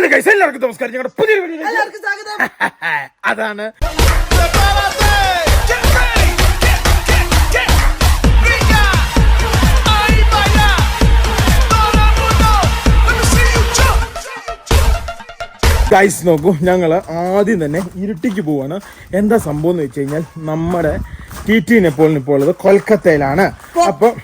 Hello guys എല്ലാവർക്കും നമസ്കാരം. ഞങ്ങളുടെ പുതിയൊരു വീഡിയോ എല്ലാവർക്കും സ്വാഗതം. അതാണ് ഗൈസ് നോക്കൂ ഞങ്ങൾ ആദ്യം തന്നെ ഇരുട്ടിക്ക് പോവാണ്. എന്താ സംഭവം എന്ന് വെച്ച് കഴിഞ്ഞാൽ നമ്മുടെ ടി ടി നെപ്പോളിന് ഇപ്പോൾ ഉള്ളത് കൊൽക്കത്തയിലാണ്. അപ്പം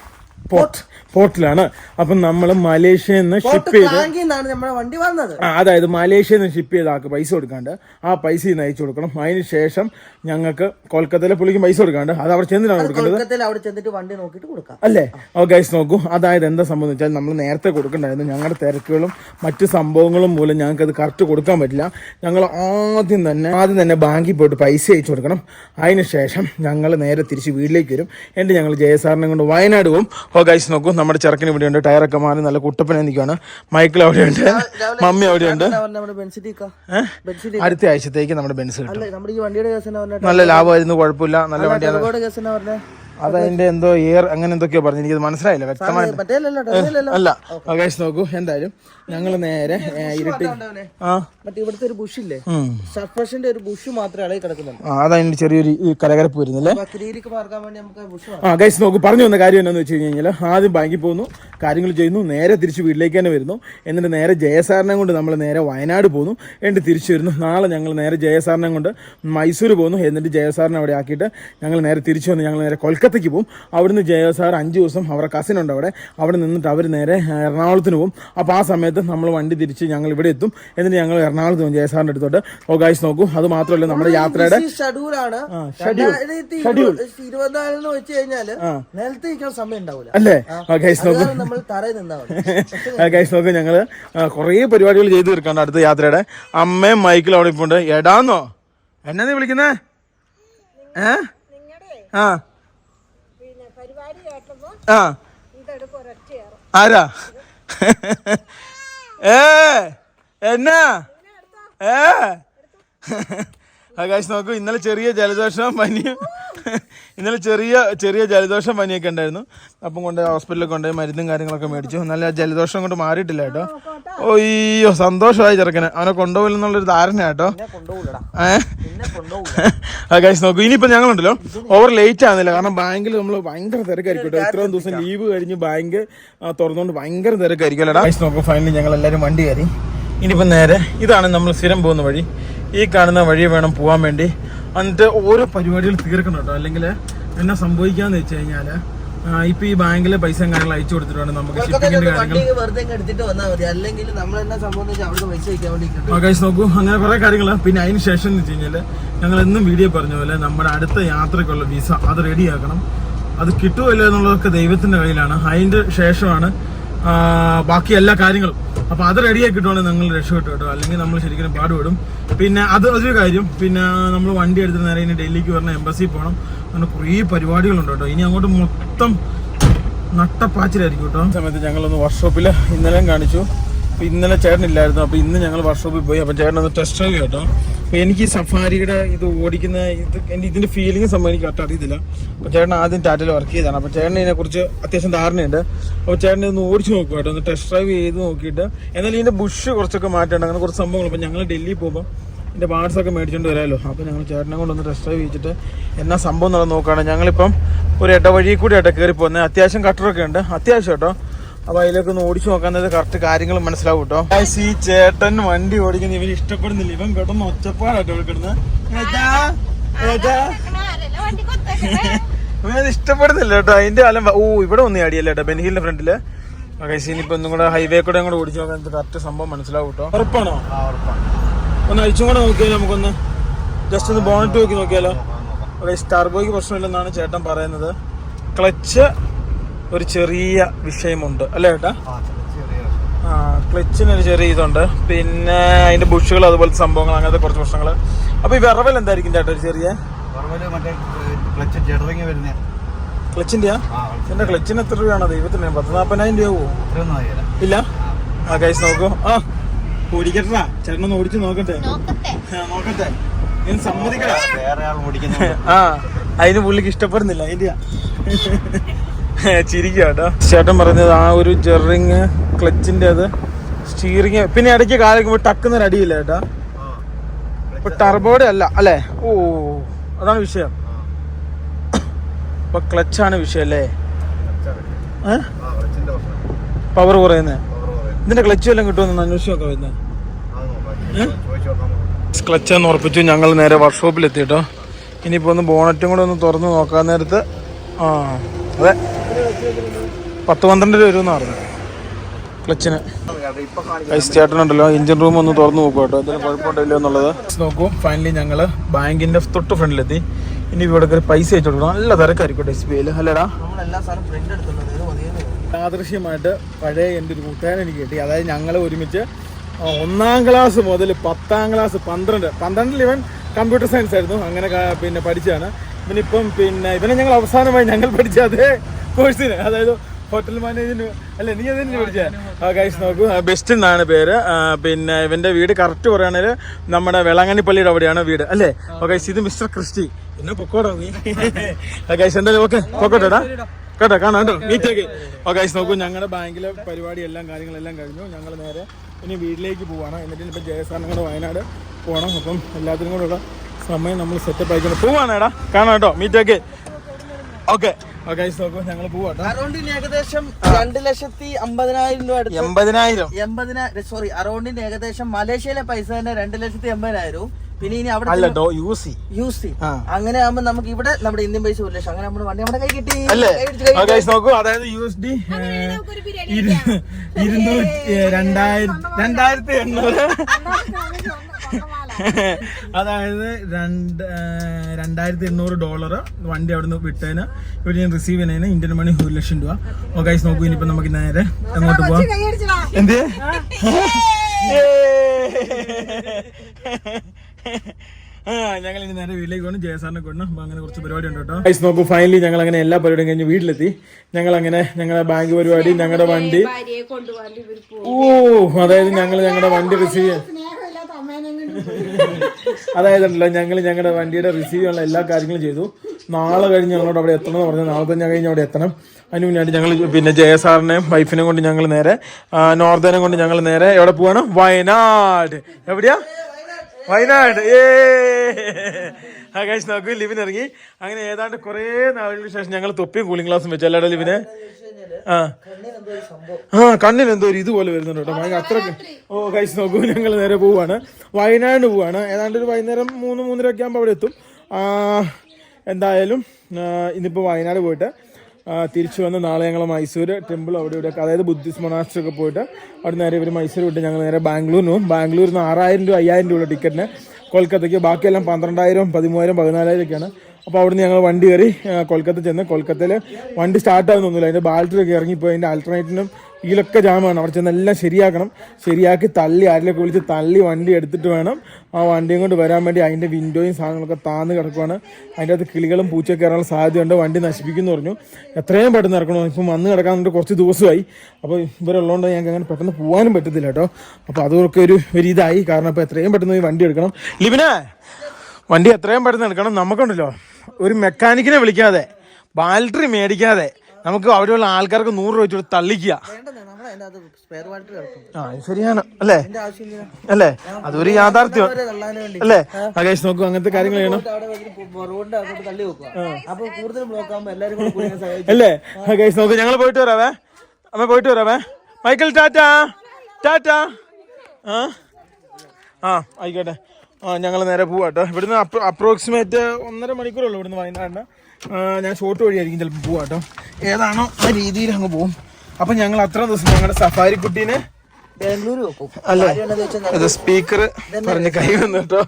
പോർട്ട് പോർട്ടിലാണ്. അപ്പം നമ്മൾ മലേഷ്യയിൽ നിന്ന് ഷിപ്പ് ചെയ്ത് നമ്മുടെ വണ്ടി വന്നത്. അതായത് മലേഷ്യയിൽ നിന്ന് ഷിപ്പ് ചെയ്ത ആൾക്ക് പൈസ കൊടുക്കാണ്ട് ആ പൈസ ഇന്ന് അയച്ചു കൊടുക്കണം. അതിന് ശേഷം ഞങ്ങൾക്ക് കൊൽക്കത്തയിലെ പുള്ളിക്ക് പൈസ കൊടുക്കാണ്ട് അത് അവിടെ ചെന്നിട്ടാണ് കൊടുക്കുന്നത് അവിടെ ചെന്നിട്ട് വണ്ടി നോക്കിയിട്ട് കൊടുക്കാം. അല്ലേ? ഓ ഗൈസ് നോക്കൂ. അതായത് എന്താ സംബന്ധിച്ചാൽ നമ്മൾ നേരത്തെ കൊടുക്കണ്ടായിരുന്നു. ഞങ്ങളുടെ തിരക്കുകളും മറ്റു സംഭവങ്ങളും മൂലം ഞങ്ങൾക്ക് അത് കറക്റ്റ് കൊടുക്കാൻ പറ്റില്ല. ഞങ്ങൾ ആദ്യം തന്നെ ആദ്യം തന്നെ ബാങ്കിൽ പോയിട്ട് പൈസ അയച്ചു കൊടുക്കണം. അതിന് ശേഷം ഞങ്ങൾ നേരെ തിരിച്ച് വീട്ടിലേക്ക് വരും. എന്നിട്ട് ഞങ്ങൾ ജയസാറിനെ കൊണ്ട് വയനാട് പോകും ഓ ഗൈസ് നോക്കൂ. നമ്മുടെ ചെറുക്കൻ ഇവിടെയുണ്ട് ടയറൊക്കെ മാറി നല്ല കുട്ടപ്പനെ നിൽക്കുകയാണ് മൈക്കിൾ അവിടെയുണ്ട് മമ്മി അവിടെയുണ്ട് അടുത്ത ആഴ്ചത്തേക്ക് നമ്മുടെ ബെൻസ് കിട്ടും. നല്ല ലാഭമായിരുന്നു കുഴപ്പമില്ല. നല്ല വണ്ടിയാണ്. അതതിന്റെ എന്തോ എയർ അങ്ങനെ എന്തൊക്കെയോ പറഞ്ഞു എനിക്കത് മനസ്സിലായില്ല വ്യക്തമായി മറ്റേ അല്ലല്ലോ ടെർബോയിലല്ലോ അല്ല. നോക്കൂ. എന്തായാലും ഞങ്ങൾ നേരെ ഇരുട്ടി. ആ. മറ്റേ ഇവിടുത്തെ ഒരു ബുഷ് ഇല്ലേ ഉം. ഒരു ബുഷ് മാത്രമേ കിടക്കുന്നുള്ളൂ. അതാണ് ചെറിയൊരു കരകരപ്പ് വരുന്നില്ലേ? വേണ്ടി നമുക്ക് ബുഷ് ആ ഗൈസ് നോക്കൂ പറഞ്ഞു വന്ന കാര്യം എന്താണെന്ന് വെച്ച് കഴിഞ്ഞാൽ ആദ്യം ബാങ്കിൽ പോകുന്നു കാര്യങ്ങൾ ചെയ്യുന്നു നേരെ തിരിച്ച് വീട്ടിലേക്ക് തന്നെ വരുന്നു. എന്നിട്ട് നേരെ ജയസാറിനെ കൊണ്ട് നമ്മൾ നേരെ വയനാട് പോകുന്നു. എന്നിട്ട് തിരിച്ചു വരുന്നു. നാളെ ഞങ്ങൾ നേരെ ജയസാറിനെ കൊണ്ട് മൈസൂർ പോകുന്നു. എന്നിട്ട് ജയസാറിനെ അവിടെ ആക്കിയിട്ട് ഞങ്ങൾ നേരെ തിരിച്ചു വന്ന് ഞങ്ങൾ നേരെ കൊൽക്കത്തയ്ക്ക് പോകും. അവിടുന്ന് ജയസാർ അഞ്ച് ദിവസം അവരുടെ കസിൻ ഉണ്ട് അവിടെ. അവിടെ നിന്നിട്ട് അവർ നേരെ എറണാകുളത്തിന് പോകും. അപ്പോൾ ആ സമയത്ത് നമ്മൾ വണ്ടി തിരിച്ച് ഞങ്ങൾ ഇവിടെ എത്തും. എന്നിട്ട് ഞങ്ങൾ എറണാകുളത്ത് പോകും ജയസാറിന്റെ അടുത്തോട്ട്. ഓ ഗൈസ് നോക്കൂ. അത് മാത്രമല്ല നമ്മുടെ യാത്രയുടെ ഷെഡ്യൂളാണ് schedule. ഇരുപത്തിനാലിന് വെച്ച് കഴിഞ്ഞാൽ നിലത്ത് നിൽക്കാൻ സമയം ഉണ്ടാവില്ല അല്ലേ? ഗൈസ് നോക്കൂ. ഗൈസ് നോക്ക്. ഞങ്ങൾ കുറേ പരിപാടികൾ ചെയ്തു തീർക്കാണ്ട് അടുത്ത യാത്രയുടെ. അമ്മയും മൈക്കിൾ അവിടെ ഇപ്പൊ ഉണ്ട് എടാന്നോ? എന്നെ നീ വിളിക്കുന്നേ? ഏ? ആ. ആ. ആരാ? ഏ എന്നാ? ഏ? ആ കാശ് നോക്കൂ ഇന്നലെ ചെറിയ ജലദോഷം പനിയും ഇന്നലെ ചെറിയ ചെറിയ ജലദോഷം പനിയൊക്കെ ഉണ്ടായിരുന്നു. അപ്പം കൊണ്ട് ഹോസ്പിറ്റലിൽ കൊണ്ടുപോയി മരുന്നും കാര്യങ്ങളൊക്കെ മേടിച്ചു. നല്ല ജലദോഷം കൊണ്ട് മാറിയിട്ടില്ല കേട്ടോ. അയ്യോ സന്തോഷമായി ചെറുക്കനെ. അവനെ കൊണ്ടുപോകില്ലെന്നുള്ളൊരു ധാരണ കേട്ടോ. എന്നെ കൊണ്ടുപോകൂലടാ ഏ? എന്നെ കൊണ്ടുപോകൂല ആ കാശ് നോക്കൂ. ഇനിയിപ്പോ ഞങ്ങളുണ്ടല്ലോ. ഓവർ ലേറ്റ് ആകുന്നില്ല കാരണം ബാങ്കിൽ നമ്മൾ ഭയങ്കര തിരക്കായിരിക്കും കേട്ടോ. ഇത്രയും ദിവസം ലീവ് കഴിഞ്ഞ് ബാങ്ക് തുറന്നുകൊണ്ട് ഭയങ്കര തിരക്കായിരിക്കും അല്ലേ കാശ് നോക്കൂ ഫൈനലി ഞങ്ങൾ എല്ലാവരും വണ്ടി കയറി. ഇനിയിപ്പോൾ നേരെ ഇതാണ് നമ്മൾ സ്ഥിരം പോകുന്ന വഴി. ഈ കാണുന്ന വഴി വേണം പോകാൻ വേണ്ടി. എന്നിട്ട് ഓരോ പരിപാടികൾ തീർക്കണം കേട്ടോ. അല്ലെങ്കിൽ എന്നാ സംഭവിക്കാന്ന് വെച്ച് കഴിഞ്ഞാൽ ഇപ്പൊ ഈ ബാങ്കിലെ പൈസ കാര്യങ്ങൾ അയച്ചു കൊടുത്തിട്ടുണ്ട് നമുക്ക് ഷിപ്പിങ്ങിന്റെ കാര്യങ്ങൾ നോക്കൂ. അങ്ങനെ കുറെ കാര്യങ്ങൾ. പിന്നെ അതിന് ശേഷം എന്ന് വെച്ച് കഴിഞ്ഞാൽ ഞങ്ങൾ എന്നും വീഡിയോ പറഞ്ഞ പോലെ നമ്മുടെ അടുത്ത യാത്രക്കുള്ള വിസ അത് റെഡിയാക്കണം അത് കിട്ടുമല്ലോ എന്നുള്ളതൊക്കെ ദൈവത്തിന്റെ കയ്യിലാണ്. അതിന്റെ ശേഷമാണ് ബാക്കി എല്ലാ കാര്യങ്ങളും. അപ്പൊ അത് റെഡിയാക്കി കിട്ടുവാണെങ്കിൽ നിങ്ങൾ രക്ഷപ്പെട്ടു കേട്ടോ. അല്ലെങ്കിൽ നമ്മൾ ശരിക്കും പാടുപെടും. പിന്നെ അത് അതൊരു കാര്യം. പിന്നെ നമ്മൾ വണ്ടി എടുത്ത് നേരെ ഇനി ഡൽഹിക്ക് വരണം എംബസി പോകണം അങ്ങനെ കുറേ പരിപാടികളുണ്ട് കേട്ടോ. ഇനി അങ്ങോട്ട് മൊത്തം നട്ടപ്പാച്ചിലായിരിക്കും കേട്ടോ. സമയത്ത് ഞങ്ങളൊന്ന് വർക്ക്ഷോപ്പിൽ ഇന്നലെയും കാണിച്ചു. അപ്പൊ ഇന്നലെ ചേട്ടനില്ലായിരുന്നു. അപ്പൊ ഇന്ന് ഞങ്ങൾ വർക്ക്ഷോപ്പിൽ പോയി. അപ്പൊ ചേട്ടൻ ഒന്ന് ടെസ്റ്റ് ഡ്രൈവ് കേട്ടോ. അപ്പൊ എനിക്ക് സഫാരിയുടെ ഇത് ഓടിക്കുന്ന ഇത് എന്റെ ഇതിന്റെ ഫീലിംഗ് സംഭവം എനിക്ക് കറക്റ്റ് അറിയത്തില്ല. അപ്പൊ ചേട്ടൻ ആദ്യം ടാറ്റയിൽ വർക്ക് ചെയ്താണ്. അപ്പൊ ചേട്ടൻ ഇതിനെ കുറിച്ച് അത്യാവശ്യം ധാരണയുണ്ട്. അപ്പൊ ചേട്ടൻ ഒന്ന് ഓടിച്ചു നോക്കുക കേട്ടോ. ഒന്ന് ടെസ്റ്റ് ഡ്രൈവ് ചെയ്ത് നോക്കിയിട്ട്. എന്നാലും ഇതിന്റെ ബുഷ് കുറച്ചൊക്കെ മാറ്റേണ്ട അങ്ങനെ കുറച്ച് സംഭവങ്ങൾ. അപ്പൊ ഞങ്ങൾ ഡൽഹിയിൽ പോകുമ്പോൾ എന്റെ പാർട്സൊക്കെ ഒക്കെ മേടിച്ചോണ്ട് വരാമല്ലോ അപ്പൊ ഞങ്ങൾ ചേട്ടനെ കൊണ്ടൊന്ന് ടെസ്റ്റ് ഡ്രൈവ് ചെയ്തിട്ട് എന്നാ സംഭവം എന്നുള്ളത് നോക്കുകയാണ് ഞങ്ങളിപ്പം ഒരു ഇടവഴി കൂടി ആയിട്ട് കയറി പോകുന്നത്. അത്യാവശ്യം കട്ടറൊക്കെ ഉണ്ട്. അത്യാവശ്യം കേട്ടോ. അപ്പൊ അതിലേക്ക് ഒന്ന് ഓടിച്ചു നോക്കാന്നത് കറക്റ്റ് കാര്യങ്ങൾ മനസ്സിലാവും കേട്ടോ ഈ ചേട്ടൻ വണ്ടി ഓടിക്കുന്ന ഇവന് ഇഷ്ടപ്പെടുന്നില്ല. ഇവൻ കിടന്ന് ഇവനത് ഇഷ്ടപ്പെടുന്നില്ല കേട്ടോ അതിന്റെ അലം ഓ ഇവിടെ ഒന്ന് അടിയല്ലേ കേട്ടോ ബെൻഹിലിന്റെ ഫ്രണ്ടിൽ. ഇനിയിപ്പോ ഒന്നും കൂടെ ഹൈവേ കൂടെ കൂടെ ഓടിച്ചു നോക്കാൻ കറക്റ്റ് സംഭവം മനസ്സിലാവും കേട്ടോ ഉറപ്പാണോ? ഒന്ന് അഴിച്ചും കൂടെ നോക്കിയാലോ നമുക്കൊന്ന്? ജസ്റ്റ് ഒന്ന് ബോണറ്റ് നോക്കി നോക്കിയാലോ സ്റ്റാർ ബോയ്ക്ക് പ്രശ്നമില്ലെന്നാണ് ചേട്ടൻ പറയുന്നത്. ക്ലച്ച് ഒരു ചെറിയ വിഷയമുണ്ട്. അല്ലേ ഏട്ടാ? ആ ക്ലച്ചിന് ഒരു ചെറിയ ഇതുണ്ട്. പിന്നെ അതിന്റെ ബുഷുകൾ അതുപോലത്തെ സംഭവങ്ങൾ അങ്ങനത്തെ കുറച്ച് പ്രശ്നങ്ങൾ അപ്പൊ ഈ വിറവൽ എന്തായിരിക്കും ചേട്ടാ ഒരു ചെറിയ? ക്ലച്ചിന്റെ മറ്റേ ക്ലച്ച് ജെഡറിങ് വരുന്ന. ക്ലച്ചിന്റെയാ? എന്റെ ക്ലച്ചിന് എത്ര രൂപയാണ് ദൈവത്തിന്? പത്ത് നാപ്പതിനായിരം രൂപ പോവും ഇത്രയൊന്നും ഇല്ല? ആ കൈസ് നോക്കൂ. ആ ഓടിക്കട്ടാ ചേട്ടനൊന്ന് ഓടിച്ചു നോക്കട്ടെ. നോക്കട്ടെ. ഞാൻ സമ്മതിക്കടാ. ആ അതിന് പുള്ളിക്ക് ഇഷ്ടപ്പെടുന്നില്ല. അതിന്റെ ചിരിക്കുക കേട്ടോ ചേട്ടൻ പറഞ്ഞത് ആ ഒരു ജെറിങ് ക്ലച്ചിന്റെ അത് സ്റ്റീറിങ് പിന്നെ ഇടയ്ക്ക് കാലിക്കുമ്പോൾ ടക്കുന്നൊരു അടിയില്ല ഏട്ടാ ഇപ്പൊ ടർബോയുടെ അല്ല അല്ലേ? ഓ അതാണ് വിഷയം. ഇപ്പൊ ക്ലച്ചാണ് വിഷയം അല്ലേ? പവർ കുറയുന്നത് ഇതിന്റെ ക്ലച്ച് വല്ലതും കിട്ടുമെന്ന് അന്വേഷിച്ച് നോക്കാം വരുന്നത്. ക്ലച്ച് എന്ന് ഉറപ്പിച്ചു ഞങ്ങൾ നേരെ വർക്ക്ഷോപ്പിൽ എത്തിട്ടോ ഇനിയിപ്പോ ഒന്ന് ബോണറ്റും കൂടെ ഒന്ന് തുറന്ന് നോക്കാൻ നേരത്ത് ആ അതെ. പത്ത് പന്ത്രണ്ട് രൂപ വരുമെന്ന് പറഞ്ഞു ക്ലച്ചിന്. ഐസ് ചേട്ടനുണ്ടല്ലോ എഞ്ചിൻ റൂം ഒന്ന് തുറന്നു നോക്കൂ കേട്ടോ എന്തെങ്കിലും കുഴപ്പമുണ്ടല്ലോ എന്നുള്ളത്. നോക്കൂ ഫൈനലി ഞങ്ങൾ ബാങ്കിന്റെ തൊട്ട് ഫ്രണ്ടിലെത്തി. ഇനി ഇവിടെ കയറി പൈസ അയച്ചു കൊടുക്കണം. നല്ല തിരക്കായിരിക്കും എസ് ബി ഐയിൽ അല്ലേടാ? യാദൃശ്യമായിട്ട് പഴയ എന്റെ ഒരു കൂട്ടുകാരൻ എനിക്ക് കിട്ടി. അതായത് ഞങ്ങൾ ഒരുമിച്ച് ഒന്നാം ക്ലാസ് മുതൽ പത്താം ക്ലാസ് പന്ത്രണ്ട് പന്ത്രണ്ടിൽ ഇവൻ കമ്പ്യൂട്ടർ സയൻസ് ആയിരുന്നു. അങ്ങനെ പിന്നെ പഠിച്ചതാണ്. ഇവനിപ്പം പിന്നെ ഇവനെ ഞങ്ങൾ അവസാനമായി ഞങ്ങൾ പഠിച്ച അതേ കോഴ്സിന് അതായത് ഹോട്ടൽ മാനേജിന് അല്ല നീ അതിന് പഠിച്ച? ഗൈസ് നോക്കൂ. ബെസ്റ്റ് എന്നാണ് പേര്. പിന്നെ ഇവന്റെ വീട് കറക്റ്റ് പറയുകയാണെങ്കിൽ നമ്മുടെ വേളാങ്കണ്ണി പള്ളിയുടെ അവിടെയാണ് വീട്. അല്ലേ? ഓക്കെ ഇത് മിസ്റ്റർ ക്രിസ്റ്റി. എന്നെ പൊക്കോടാ നീ. ഗൈസ് എന്തായാലും ഓക്കെ പൊക്കോട്ടെടാ കേട്ടോ കാണാം കേട്ടോ. മീറ്റേക്ക് ഓക്കെ നോക്കൂ ഞങ്ങളുടെ ബാങ്കിലെ പരിപാടി എല്ലാം കാര്യങ്ങളെല്ലാം കഴിഞ്ഞു. ഞങ്ങൾ നേരെ ഇനി വീട്ടിലേക്ക് പോവാണ്. എന്നിട്ട് ഇപ്പം ജയസാറിനും കൂടെ വയനാട് പോകണം അപ്പം എല്ലാത്തിനും കൂടെ ഉള്ള സമയം നമ്മൾ സെറ്റപ്പ് ആയിക്കൊണ്ട് പോവാണ് എടാ കാണാം കേട്ടോ മീറ്റ് ഓക്കെ ഓക്കെ നോക്കൂ ഞങ്ങൾ പോവാട്ടോ അറൗണ്ടിന് ഏകദേശം രണ്ട് ലക്ഷത്തി അമ്പതിനായിരം രൂപ അടുത്ത്. എൺപതിനായിരം എൺപതിനായിരം സോറി അറൗണ്ടിന് ഏകദേശം മലേഷ്യയിലെ പൈസ തന്നെ രണ്ട് ലക്ഷത്തി എൺപതിനായിരവും പിന്നെ ഇനി അവിടെ യു സി. അങ്ങനെ ആകുമ്പോൾ നമുക്ക് ഇവിടെ നമ്മുടെ ഇന്ത്യൻ പൈസ ഒരു ലക്ഷം. അങ്ങനെ നമ്മുടെ വണ്ടി നമ്മുടെ കൈ കിട്ടി. അല്ലേ? നോക്കൂ അതായത് യു എസ് ഡി ഇരുന്നൂറ്റി രണ്ടായിരത്തി രണ്ടായിരത്തി എണ്ണൂറ്. അതായത് രണ്ട് രണ്ടായിരത്തി എണ്ണൂറ് ഡോളർ വണ്ടി അവിടുന്ന് വിട്ടതിന് ഇവിടെ ഞാൻ റിസീവ് ചെയ്യുന്നതിന് ഇന്ത്യൻ മണി ഒരു ലക്ഷം രൂപ. ഓ ഗൈസ് നോക്കൂ ഇനിയിപ്പോ നമുക്ക് നേരെ അങ്ങോട്ട് പോവാം. എന്ത്? ഞങ്ങൾ ഇനി നേരെ വീട്ടിലേക്ക് പോകണം ജയസാറിനെ കൊണ്ടു അപ്പൊ അങ്ങനെ കുറച്ച് പരിപാടി ഉണ്ട് കേട്ടോ. ഐസ് നോക്കൂ ഫൈനലി ഞങ്ങൾ അങ്ങനെ എല്ലാ പരിപാടിയും കഴിഞ്ഞ് വീട്ടിലെത്തി. ഞങ്ങൾ അങ്ങനെ ഞങ്ങളുടെ ബാങ്ക് പരിപാടി ഞങ്ങളുടെ വണ്ടി. ഓ അതായത് ഞങ്ങൾ ഞങ്ങളുടെ വണ്ടി റിസീവ് ചെയ്യാൻ സ്നേഹമില്ലാത്ത അമ്മേനെ കൊണ്ട് അതായത് ഉണ്ടല്ലോ ഞങ്ങൾ ഞങ്ങളുടെ വണ്ടിയുടെ റിസീവ് ചെയ്യാനുള്ള എല്ലാ കാര്യങ്ങളും ചെയ്തു. നാളെ കഴിഞ്ഞ് ഞങ്ങളോട് അവിടെ എത്തണം എന്ന് പറഞ്ഞു. നാളെ തന്നെ കഴിഞ്ഞ് അവിടെ എത്തണം. അതിന് മുന്നായിട്ട് ഞങ്ങൾ പിന്നെ ജയസാറിനെയും വൈഫിനെയും കൊണ്ട് ഞങ്ങൾ നേരെ നോർത്തേനെ കൊണ്ട് ഞങ്ങൾ നേരെ എവിടെ പോവാണ്? വയനാട്. എവിടെയാ? വയനാട്. ഏ. ആകാശ് നോക്കൂ ലിവിൻ ഇറങ്ങി. അങ്ങനെ ഏതാണ്ട് കുറേ നാളുകൾക്ക് ശേഷം ഞങ്ങൾ തൊപ്പിയും കൂളിംഗ് ഗ്ലാസും വെച്ചു. അല്ലാടെ ലിവിന്? ആ. ആ കണ്ണിന് എന്തോ ഒരു ഇതുപോലെ വരുന്നുണ്ട് കേട്ടോ. അത്രയ്ക്ക് ഓ കൈസ് നോക്കൂ ഞങ്ങൾ നേരെ പോവാണ്. വയനാട് പോവാണ്. ഏതാണ്ട് ഒരു വൈകുന്നേരം മൂന്ന് മൂന്നര ഒക്കെ ആകുമ്പോൾ അവിടെ എത്തും. എന്തായാലും ആ, ഇന്നിപ്പോൾ വയനാട് പോയിട്ട് തിരിച്ചു വന്ന് നാളെ ഞങ്ങൾ മൈസൂർ ടെമ്പിൾ അവിടെ ഇവിടെയൊക്കെ അതായത് ബുദ്ധിസ്റ്റ് മൊണാസ്ട്രി ഒക്കെ പോയിട്ട് അവിടെ നേരെ ഇവർ മൈസൂർ വിട്ട് ഞങ്ങൾ നേരെ ബാംഗ്ലൂരിന് പോകും ബാംഗ്ലൂരിൽ നിന്ന് ആറായിരം രൂപ അയ്യായിരം രൂപ ടിക്കറ്റിന് കൊൽക്കത്തയ്ക്ക്. ബാക്കിയെല്ലാം പന്ത്രണ്ടായിരം പതിമൂവായിരം പതിനാലായിരം ഒക്കെയാണ് അപ്പോൾ അവിടുന്ന് ഞങ്ങൾ വണ്ടി കയറി കൊൽക്കത്ത ചെന്ന് കൊൽക്കത്തയിൽ വണ്ടി സ്റ്റാർട്ട് ആകുന്നൊന്നുമില്ല അതിന്റെ ബാറ്ററി ഒക്കെ ഇറങ്ങിപ്പോയി അതിന്റെ ആൾട്ടർനേറ്റിനും ഇതിലൊക്കെ ജാമാണ് അവിടെ ചെന്ന് എല്ലാം ശരിയാക്കണം. ശരിയാക്കി തള്ളി ആരിലൊക്കെ വിളിച്ച് തള്ളി വണ്ടി എടുത്തിട്ട് വേണം. ആ വണ്ടിയും കൊണ്ട് വരാൻ വേണ്ടി അതിന്റെ വിൻഡോയും സാധനങ്ങളൊക്കെ താന്ന് കിടക്കുവാണ്. അതിന്റെ അകത്ത് കിളികളും പൂച്ചയൊക്കെ ഇറങ്ങാൻ സാധ്യതയുണ്ട്. വണ്ടി നശിപ്പിക്കുന്നു പറഞ്ഞു. എത്രയും പെട്ടെന്ന് ഇറക്കണം? ഇപ്പം വന്ന് കിടക്കാൻ കുറച്ച് ദിവസമായി. അപ്പോൾ ഇവരുള്ളതുകൊണ്ട് ഞങ്ങൾക്ക് അങ്ങനെ പെട്ടെന്ന് പോകാനും പറ്റത്തില്ല കേട്ടോ. അപ്പോൾ അതൊക്കെ ഒരു ഒരു ഇതായി. കാരണം അപ്പോൾ എത്രയും പെട്ടെന്ന് വണ്ടി എടുക്കണം. ലിബിനെ വണ്ടി എത്രയും പെട്ടെന്ന് എടുക്കണം. നമുക്കുണ്ടല്ലോ. ഒരു മെക്കാനിക്കിനെ വിളിക്കാതെ ബാറ്ററി മേടിക്കാതെ നമുക്ക് അവിടെയുള്ള ആൾക്കാർക്ക് നൂറ് രൂപ വെച്ചിട്ട് തള്ളിക്കുക. ആ ശരിയാണ്. അല്ലേ? അല്ലേ? അതൊരു യാഥാർത്ഥ്യം. അല്ലേ? മകേഷ് നോക്കൂ അങ്ങനത്തെ കാര്യങ്ങൾ ചെയ്യണം. അല്ലേ? മകേഷ് നോക്കൂ ഞങ്ങൾ പോയിട്ട് വരാവേ. അമ്മ പോയിട്ട് വരാവേ. Michael tata. ടാറ്റ. ആ. ആ ആയിക്കോട്ടെ. ആ ഞങ്ങൾ നേരെ പോവാട്ടോ. ഇവിടുന്ന് അപ്രോക്സിമേറ്റ് ഒന്നര മണിക്കൂറുള്ളൂ ഇവിടുന്ന് വയനാടിന്. ഞാൻ ഷോർട്ട് വഴിയായിരിക്കും ചിലപ്പോൾ പോവാട്ടോ ഏതാണോ ആ രീതിയിൽ അങ്ങ് പോകും അപ്പം ഞങ്ങൾ അത്ര ദിവസം ഞങ്ങളുടെ സഫാരി കുട്ടീനെ അല്ലേ? സ്പീക്കർ പറഞ്ഞ് കൈ വന്നു കേട്ടോ.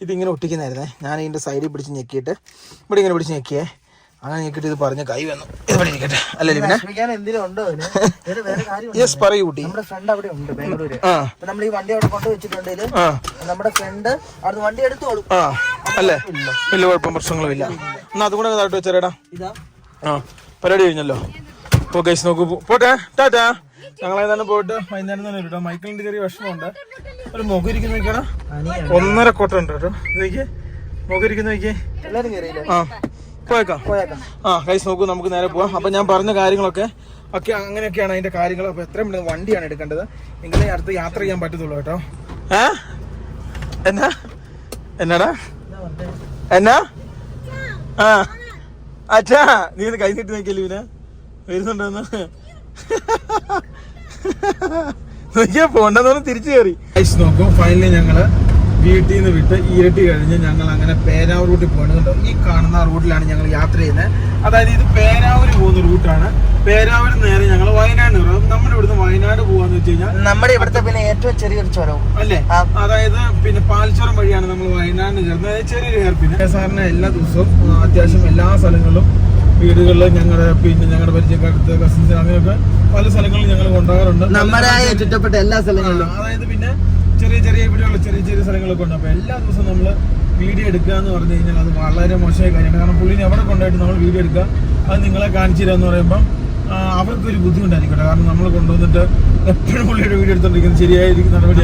ഇതിങ്ങനെ ഒട്ടിക്കുന്നായിരുന്നേ ഞാൻ ഇതിന്റെ സൈഡിൽ പിടിച്ച് ഞെക്കിയിട്ട് ഇവിടെ ഇങ്ങനെ പിടിച്ച് ഞെക്കിയേ. അങ്ങനെ നീക്കിട്ട് ഇത് പറഞ്ഞ കൈ വന്നു. ഇത് ഇവിടെ ഇരിക്കട്ടെ. അല്ലേ പിന്നെ യെസ് പറയൂ കുട്ടി. നമ്മുടെ ഫ്രണ്ട് അവിടെ ഉണ്ട് ബാംഗ്ലൂര്. നമ്മൾ ഈ വണ്ടി അവിടെ ആ. നമ്മുടെ ഫ്രണ്ട് അവിടെ വണ്ടി എടുത്തോളും ആ. അല്ലേ? വലിയ കുഴപ്പം പ്രശ്നങ്ങളും ഇല്ല. എന്നാ അതും കൂടെ താട്ട് വെച്ചേരാടാ. ഇതാ. ആ. പരിപാടി കഴിഞ്ഞല്ലോ. ഓ ഗൈസ് നോക്കൂ പോട്ടെ. ടാറ്റാ. ഞങ്ങൾ ഏതാണ്ട് പോയിട്ട് വൈകുന്നേരം തന്നെ കേട്ടോ മൈക്കിളിന്റെ ചെറിയ വിഷമമുണ്ട്. ഒരു മുഖം ഇരിക്കുന്ന നോക്കിയാടാ. ഒന്നര കൊട്ട ഉണ്ട് കേട്ടോ ഇതേക്ക് മുഖം ഇരിക്കുന്ന നോക്കിയേ. ആ. പോയേക്കാം? ആ കൈസ് നോക്കൂ നമുക്ക് നേരെ പോവാം. അപ്പൊ ഞാൻ പറഞ്ഞ കാര്യങ്ങളൊക്കെ ഒക്കെ അങ്ങനെയൊക്കെയാണ് അതിന്റെ കാര്യങ്ങൾ അപ്പൊ എത്രയും പെട്ടെന്ന് വണ്ടിയാണ് എടുക്കേണ്ടത്. എങ്കിലേ അടുത്ത് യാത്ര ചെയ്യാൻ പറ്റത്തുള്ളൂ കേട്ടോ. ഏ? എന്നാ? എന്നാടാ? എന്നാ? ആ. അച്ഛാ നീ ഒന്ന് കൈ നീട്ടി നോക്കിയല്ലേ ഇവനെ വരുന്നുണ്ടോന്ന്? നോക്കിയാ പോണ്ടെന്ന് പറഞ്ഞ് തിരിച്ചു കയറി. നോക്കും ഫൈനലി ഞങ്ങൾ വീട്ടിൽ നിന്ന് വിട്ട് ഇരട്ടി കഴിഞ്ഞ് ഞങ്ങൾ അങ്ങനെ പേരാവൂർ റൂട്ടിൽ പോകുന്നുണ്ടോ ഈ കാണുന്ന റൂട്ടിലാണ് ഞങ്ങൾ യാത്ര ചെയ്യുന്നത്. അതായത് ഇത് പേരാവൂർ പോകുന്ന റൂട്ടാണ്. പേരാവൂർ നേരെ ഞങ്ങൾ വയനാട് പറയും നമ്മുടെ ഇവിടുന്ന് വയനാട് പോവാന്ന് വെച്ച് കഴിഞ്ഞാൽ നമ്മുടെ ഇവിടുത്തെ പിന്നെ ഏറ്റവും ചെറിയൊരു ചുരവും അല്ലേ? അതായത് പിന്നെ പാൽച്ചുരം വഴിയാണ് നമ്മൾ വയനാട് ചേർന്നത്. അതായത് ചെറിയൊരു ഹെയർപ്പിന് സാറിന് എല്ലാ ദിവസവും അത്യാവശ്യം എല്ലാ സ്ഥലങ്ങളിലും വീടുകളിൽ ഞങ്ങളുടെ പിന്നെ ഞങ്ങളുടെ പരിചയക്കാരത്ത് കസിൻസ് അങ്ങനെയൊക്കെ പല സ്ഥലങ്ങളിലും ഞങ്ങൾ കൊണ്ടുപോകാറുണ്ട്. നമ്മുടെ ചുറ്റപ്പെട്ട എല്ലാ സ്ഥലങ്ങളിലും. അതായത് പിന്നെ ചെറിയ ചെറിയ ഇവിടെയുള്ള ചെറിയ ചെറിയ സ്ഥലങ്ങളൊക്കെ ഉണ്ട്. അപ്പൊ എല്ലാ ദിവസവും നമ്മൾ വീഡിയോ എടുക്കുക എന്ന് പറഞ്ഞു കഴിഞ്ഞാൽ അത് വളരെ മോശമായ കാര്യമാണ്. കാരണം പുള്ളിനെ എവിടെ കൊണ്ടുപോയിട്ട് നമ്മൾ വീഡിയോ എടുക്കുക. അത് നിങ്ങളെ കാണിച്ചു എന്ന് പറയുമ്പോൾ ആ, അവർക്കൊരു ബുദ്ധിമുട്ടായിരിക്കട്ടെ കാരണം നമ്മൾ കൊണ്ടുവന്നിട്ട് എപ്പോഴും പുള്ളിയുടെ വീഡിയോ എടുത്തോണ്ടിരിക്കുന്നത് ശരിയായിരിക്കും നടപടി.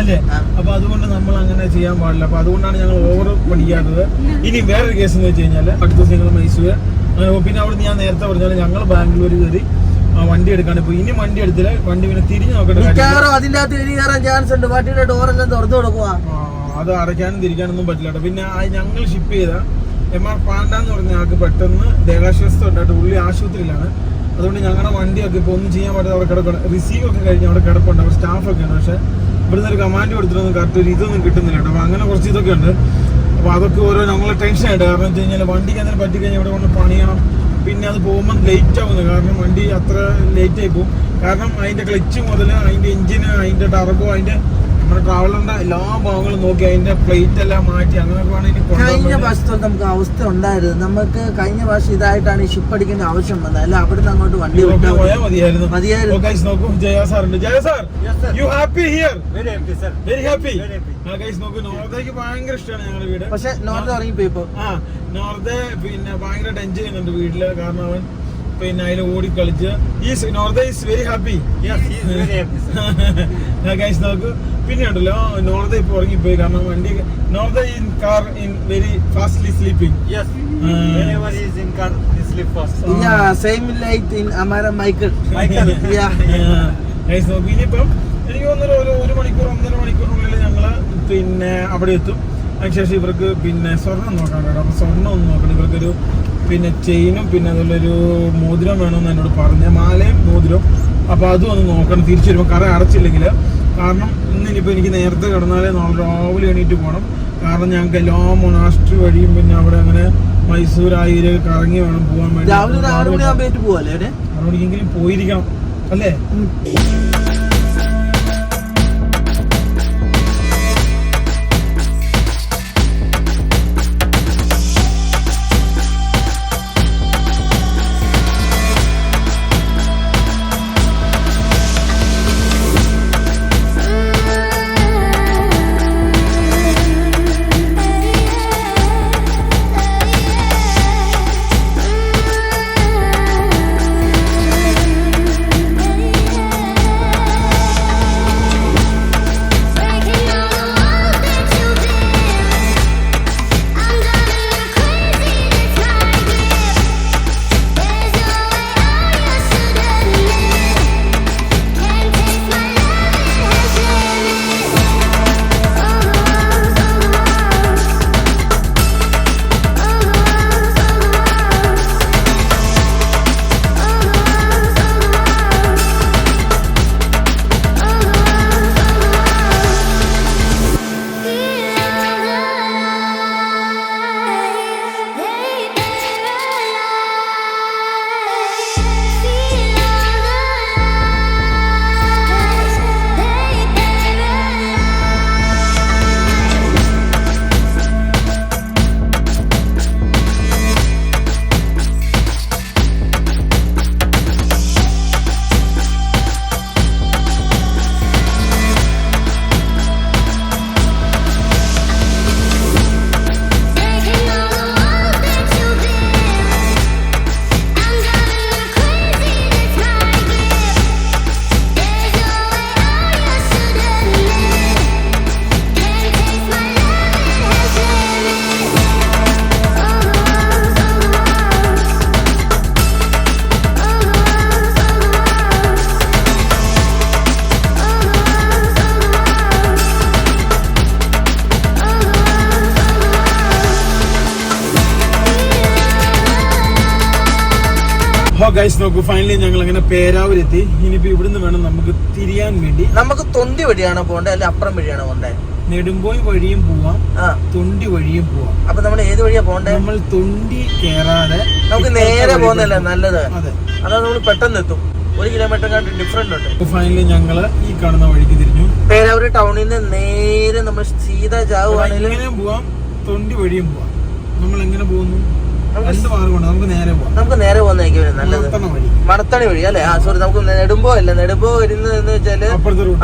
അല്ലേ. അപ്പൊ അതുകൊണ്ട് നമ്മൾ അങ്ങനെ ചെയ്യാൻ പാടില്ല. അപ്പൊ അതുകൊണ്ടാണ് ഞങ്ങൾ ഓവർ പഠിക്കാത്തത്. ഇനി വേറൊരു കേസ് എന്ന് വെച്ച് കഴിഞ്ഞാൽ അടുത്ത ദിവസം ഞങ്ങൾ മൈസൂർ പിന്നെ അവിടെ ഞാൻ നേരത്തെ പറഞ്ഞാൽ ഞങ്ങൾ ബാംഗ്ലൂർ കയറി വണ്ടി എടുക്കാണ് ഇപ്പൊ ഇനി വണ്ടി എടുത്തില്ല. വണ്ടി പിന്നെ തിരിഞ്ഞു നോക്കട്ടെ അതിന്റെ അകത്ത് ഇനി കയറാൻ ചാൻസ് ഉണ്ട്. വണ്ടിയുടെ ഡോറെല്ലാം തുറന്നു കൊടുക്കുക അത് അടയ്ക്കാനും തിരിക്കാനൊന്നും പറ്റില്ല കേട്ടോ. പിന്നെ ഞങ്ങൾ ഷിപ്പ് ചെയ്ത എം ആർ പാണ്ട എന്ന് പറഞ്ഞ ആൾക്ക് പെട്ടെന്ന് ദേഹാശ്വാസം ഉണ്ടായിട്ട് ഉള്ളി ആശുപത്രിയിലാണ്. അതുകൊണ്ട് ഞങ്ങളുടെ വണ്ടിയൊക്കെ ഇപ്പോൾ ഒന്നും ചെയ്യാൻ പറ്റാതെ അവിടെ കിടക്കണം റിസീവ് ഒക്കെ കഴിഞ്ഞ് അവിടെ കിടപ്പുണ്ട്. അവിടെ സ്റ്റാഫൊക്കെ ഉണ്ട്. പക്ഷേ ഇവിടുന്ന് ഒരു കമാൻഡ് കൊടുത്തിട്ടൊന്നും കറക്റ്റ് ഒരു ഇതൊന്നും കിട്ടുന്നില്ല കേട്ടോ. അപ്പോൾ അങ്ങനെ കുറച്ച് ഇതൊക്കെ ഉണ്ട്. അപ്പോൾ അതൊക്കെ ഓരോ ഞങ്ങളെ ടെൻഷൻ ആയിട്ട്. കാരണം വെച്ച് കഴിഞ്ഞാൽ വണ്ടിക്ക് എന്തെങ്കിലും പറ്റിക്കഴിഞ്ഞാൽ ഇവിടെ കൊണ്ട് പണിയണം. പിന്നെ അത് പോകുമ്പോൾ ലേറ്റ് ആവുന്നത് കാരണം വണ്ടി അത്ര ലേറ്റ് ആയി പോകും. കാരണം അതിന്റെ ക്ലച്ച് മുതൽ അതിന്റെ എഞ്ചിന് അതിന്റെ ടർബോ അതിന്റെ നമ്മുടെ ട്രാവലറിന്റെ എല്ലാ ഭാഗങ്ങളും നോക്കി അതിന്റെ പ്ലേറ്റ് എല്ലാം മാറ്റി അങ്ങനെയൊക്കെ വേണമെങ്കിൽ കഴിഞ്ഞ. വർഷത്തെ നമുക്ക് അവസ്ഥ ഉണ്ടായിരുന്നു. നമുക്ക് കഴിഞ്ഞ വർഷം ഇതായിട്ടാണ് ഈ ഷിപ്പ് അടിക്കേണ്ട ആവശ്യം വന്നത്. അല്ല അവിടുന്ന് അങ്ങോട്ട് വണ്ടി മതിയായിരുന്നു. മതിയായിരുന്നു. ഓ, guys, നോക്കൂ ജയ സാർ ഉണ്ട് Jaya sir you happy here Very happy, sir. Very happy Very happy. Guys നോക്കൂ നോർത്തേക്ക് ഭയങ്കര ഇഷ്ടമാണ് ഞങ്ങളുടെ വീട്. പക്ഷെ നോർത്ത് ഇറങ്ങിപ്പോയി ഇപ്പൊ. ആ നോർത്തെ പിന്നെ ഭയങ്കര ടെൻഷൻ ചെയ്യുന്നുണ്ട് വീട്ടിൽ. കാരണം അവൻ പിന്നെ അതിൽ ഓടി കളിച്ച്. ഈ നോർത്തെ ഈസ് വെരി ഹാപ്പി. ഗൈസ് നോക്കൂ. പിന്നെ ഉണ്ടല്ലോ നോർത്തെ ഇപ്പൊ ഉറങ്ങിപ്പോയി. കാരണം വണ്ടി north in car in very fastly sleeping ഇനിയിപ്പം എനിക്ക് തോന്നുന്നു ഒരു ഒരു മണിക്കൂർ ഒന്നര മണിക്കൂറിനുള്ളിൽ ഞങ്ങൾ പിന്നെ അവിടെ എത്തും. അതിനുശേഷം ഇവർക്ക് പിന്നെ സ്വർണം നോക്കാൻ കേട്ടോ. അപ്പൊ സ്വർണം ഒന്ന് നോക്കണം. ഇവർക്കൊരു പിന്നെ ചെയിനും പിന്നെ അതുപോലൊരു മോതിരം വേണമെന്ന് എന്നോട് പറഞ്ഞ മാലയും മോതിരം അപ്പോൾ അതും ഒന്ന് നോക്കണം തിരിച്ചു വരുമ്പോൾ കറ അടച്ചില്ലെങ്കിൽ കാരണം ഇന്ന് ഇനിയിപ്പോൾ എനിക്ക് നേരത്തെ കിടന്നാലേ നാളെ രാവിലെ എണീറ്റ് പോകണം കാരണം ഞങ്ങൾക്ക് എല്ലാ മൊണാസ്ട്രി വഴിയും പിന്നെ അവിടെ അങ്ങനെ മൈസൂർ ആയിരം കറങ്ങി വേണം പോകാൻ വേണ്ടി. ആറ് മണിക്കെങ്കിലും പോയിരിക്കണം അല്ലേ? ഗൈസ് നോക്കൂ ഫൈനലി ഞങ്ങൾ അങ്ങനെ പേരാവൂരെത്തി. ഇനിയിപ്പോ ഇവിടുന്ന് വേണം നമുക്ക് തിരിയാൻ വേണ്ടി. നമുക്ക് തൊണ്ടി വഴിയാണോ പോകേണ്ടത് അല്ലെ അപ്പുറം വഴിയാണോ പോകേണ്ടത് നെടുമ്പോയി വഴിയും പോവാം തൊണ്ടി വഴിയും പോവാം. അപ്പൊ നമ്മൾ ഏത് വഴിയാ പോകണ്ടേ? നമ്മൾ തൊണ്ടി കേറാതെ നമുക്ക് നേരെ പോകുന്നല്ലേ നല്ലത്? അതെ. നമ്മൾ പെട്ടെന്ന് എത്തും. ഒരു കിലോമീറ്റർ കണ്ട് ഡിഫറെന്റ് ഉണ്ട്. ഫൈനലി ഞങ്ങൾ ഈ കാണുന്ന വഴിക്ക് തിരിഞ്ഞു. പേരാവൂർ ടൗണിൽ നിന്ന് നേരെ നമ്മൾ സീത എങ്ങനെയും പോവാം തൊണ്ടി വഴിയും പോവാം. നമ്മൾ എങ്ങനെ പോകുന്നു? നമുക്ക് നേരെ നമുക്ക് നേരെ പോകുന്നതായിരിക്കും നല്ലത്. മണത്തണി വഴി. അല്ലെ? ആ സോറി നമുക്ക് നെടുമ്പോ അല്ല? നെടുമ്പോ വരുന്നത് എന്ന് വെച്ചാൽ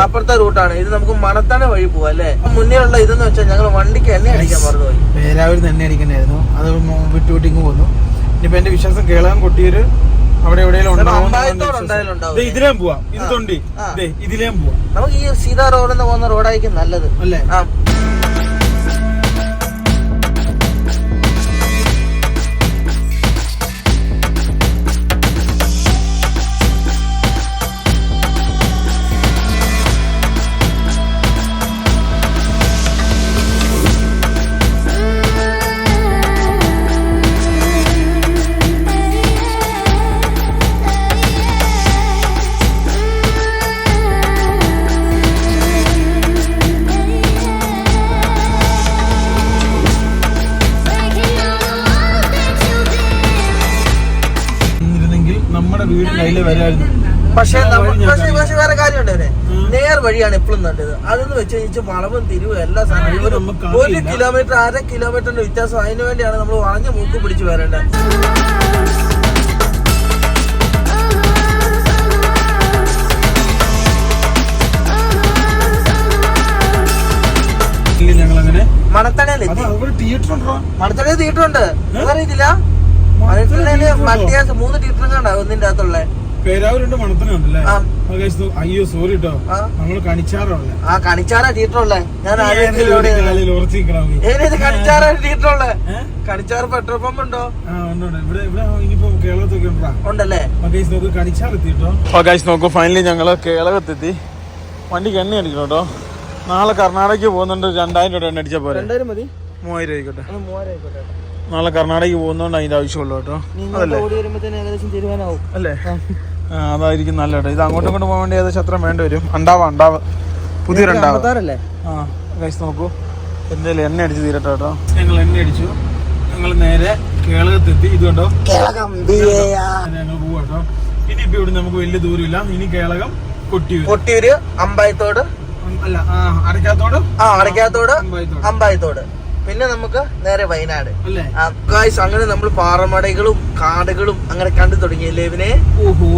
അപ്പുറത്തെ റൂട്ടാണ്. ഇത് നമുക്ക് മണത്തണി വഴി പോവാ അല്ലെ? മുന്നേ ഉള്ള ഇതെന്ന് വെച്ചാൽ ഞങ്ങൾ വണ്ടിക്ക് എണ്ണ അടിക്കാൻ മറന്നുപോയി. പേരാവൂർ തന്നെ അടിക്കണായിരുന്നു. അത് വിട്ടുവിട്ടിങ് പോന്നു. ഇനിയിപ്പോ എന്റെ വിശ്വാസം കേളാൻ കൊട്ടിയൊരു അവിടെ എവിടെയെങ്കിലും ഇതിലേം പോവാം. ഇത് തൊണ്ടി. ഇതിലേം പോവാം. നമുക്ക് ഈ സീതാ റോഡിൽ നിന്ന് പോകുന്ന റോഡായിരിക്കും നല്ലത്. അല്ലേ? പക്ഷെ പക്ഷേ പക്ഷെ വേറെ കാര്യമുണ്ട്. നേർ വഴിയാണ് എപ്പോഴും നല്ലത്. അതെന്ന് വെച്ച് കഴിഞ്ഞാൽ വളവും തിരിവും എല്ലാ സാധനവും ഒരു-. കിലോമീറ്റർ അര കിലോമീറ്ററിന്റെ വ്യത്യാസം അതിനു വേണ്ടിയാണ് നമ്മൾ വളഞ്ഞ മൂക്ക് പിടിച്ച് വരേണ്ടത്. മണത്തണയിലെത്തി മണത്തണയിൽ തിയേറ്റർ ഉണ്ട് അറിയത്തില്ല മണത്തണയിൽ മറ്റേ മൂന്ന് തീട്ടറും കണ്ടാവും ഒന്നിന്റെ അകത്തുള്ള പേരാവൂരുണ്ട് മണത്തനുണ്ടല്ലേ. അയ്യോ സോറി കേട്ടോ. നമ്മൾ കണിച്ചാറുള്ള ആ കണിച്ചാറാ തിയേറ്ററുള്ളേ. ഞാൻ കണിച്ചാറാ? കണിച്ചാറ് പെട്രോൾ പമ്പ് ഉണ്ടോ? ആ ഉണ്ട് ഉണ്ട്. ഇവിടെ ഇവിടെ ഇനിയിപ്പോ കേരളത്തൊക്കെ ഉണ്ടാ? ഉണ്ടല്ലേ? നോക്ക് കണിച്ചാറെത്തിട്ടോ ഫൈനലി ഞങ്ങൾ കേരളത്തെത്തി വണ്ടിക്ക് എണ്ണ അടിക്കണം കേട്ടോ നാളെ കർണാടകയ്ക്ക് പോകുന്നുണ്ട് രണ്ടായിരം രൂപ എണ്ണ അടിച്ചാൽ പോരെ. രണ്ടായിരം മതി. മൂവായിരം ആയിക്കോട്ടെ. അത് മൂവായിരം ആയിക്കോട്ടെ നാളെ കർണാടകയ്ക്ക് പോകുന്നോണ്ട് അതിന്റെ ആവശ്യമുള്ളൂ കേട്ടോ അതല്ലേ? അല്ലേ? അതായിരിക്കും നല്ല കേട്ടോ ഇത് അങ്ങോട്ടും ഇങ്ങോട്ടും പോകാൻ വേണ്ടി ഏകദേശം അത്ര വേണ്ടി വരും. ഉണ്ടാവ ഉണ്ടാവ പുതിയൊരുണ്ടാവ അമ്പത്താറല്ലേ? ആ ഗൈസ് നോക്കൂ. എന്തേലും എണ്ണ അടിച്ച് തീരട്ടോ കേട്ടോ. ഞങ്ങൾ എണ്ണ അടിച്ചു. ഞങ്ങൾ നേരെ കേളകത്തെത്തി. ഇത് കേട്ടോ ഞങ്ങൾ പോവാട്ടോ ഇനിയിപ്പോ ഇവിടെ നമുക്ക് വലിയ ദൂരമില്ല. ഇനി കേളകം കൊട്ടിയൂര്. കൊട്ടിയൂര് അമ്പായത്തോട്. അല്ല അടയ്ക്കാത്തോട്? ആ അടയ്ക്കാത്തോട് അമ്പായത്തോട്. അമ്പായത്തോട്. പിന്നെ നമുക്ക് നേരെ വയനാട്. ഗായ്സ് അങ്ങനെ നമ്മൾ പാറമടകളും കാടുകളും അങ്ങനെ കണ്ടു തുടങ്ങിയല്ലേ ഇവനെ? ഓഹോ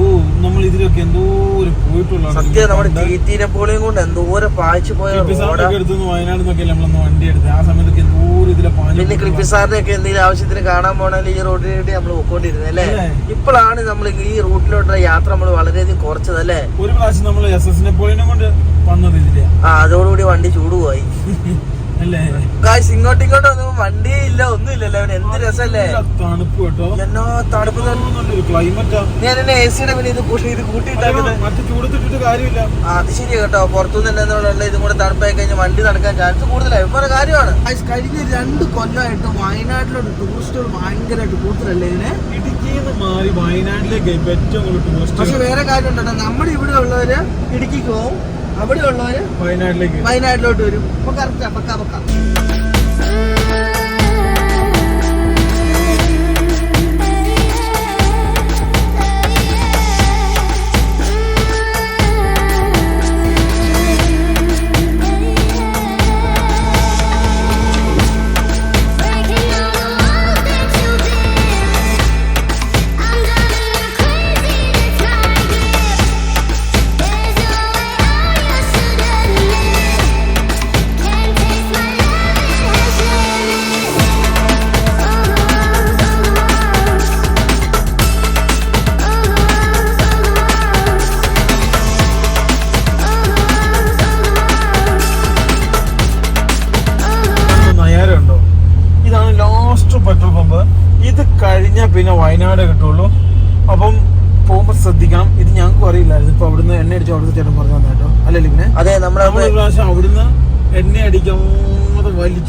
നമ്മൾ ഇതിലൊക്കെ എന്തോരം പോയിട്ടുള്ള സത്യം നമ്മുടെ തീറ്റീനെ പോലെയും കൊണ്ട് എന്തോരം പായച്ചു പോയ പിന്നെ ക്രിപ്പിസാറിനെ ഒക്കെ എന്തെങ്കിലും ആവശ്യത്തിന് കാണാൻ പോണെങ്കിൽ ഈ റോഡിൽ വേണ്ടി നമ്മൾ പോയിക്കൊണ്ടിരുന്നത് അല്ലേ? ഇപ്പോഴാണ് നമ്മൾ ഈ റൂട്ടിലോട്ടുള്ള യാത്ര നമ്മൾ വളരെയധികം കുറച്ചത് അല്ലേ? ഒരു പ്രാവശ്യം നമ്മൾ എസ് എസ് കൊണ്ട് വന്നത് ആ അതോടുകൂടി വണ്ടി ചൂടുപോയി. ഇങ്ങോട്ടും ഇങ്ങോട്ട് ഒന്നും വണ്ടിയേ ഇല്ല ഒന്നും ഇല്ലല്ലോ അവൻ എന്ത് രസല്ലേ തണുപ്പ് കേട്ടോ. എന്നോ തണുപ്പ് ക്ലൈമറ്റാ ഞാൻ എന്നെ എ സിയുടെ പിന്നെ ഇത് കൂട്ടി ഇത് കൂട്ടിയിട്ടാക്കുന്നത് കാര്യമില്ല. ആ, അത് ശരി കേട്ടോ. പുറത്തുനിന്ന് എന്നുള്ള ഇതും കൂടെ തണുപ്പായി കഴിഞ്ഞാൽ വണ്ടി നടക്കാൻ ചാൻസ് കൂടുതലായി. വേറെ കാര്യമാണ്. കഴിഞ്ഞ രണ്ട് കൊല്ലമായിട്ട് വയനാട്ടിലോട്ട് ടൂറിസ്റ്റുകൾ ഭയങ്കരമായിട്ട് കൂടുതലല്ലേ ഇതിനെ? ഇടുക്കിയിൽ നിന്ന് മാറി വയനാട്ടിലേക്ക് ഏറ്റവും കൂടുതൽ ടൂറിസ്റ്റ് പക്ഷെ വേറെ കാര്യം ഉണ്ടോ നമ്മുടെ ഇവിടെ ഉള്ളവര് ഇടുക്കിക്ക് പോവും. അവിടെ ഉള്ളവര് വയനാട്ടിലേക്ക്. വയനാട്ടിലോട്ട് വരും. അപ്പൊ കറക്റ്റാ പക്ക പക്ക.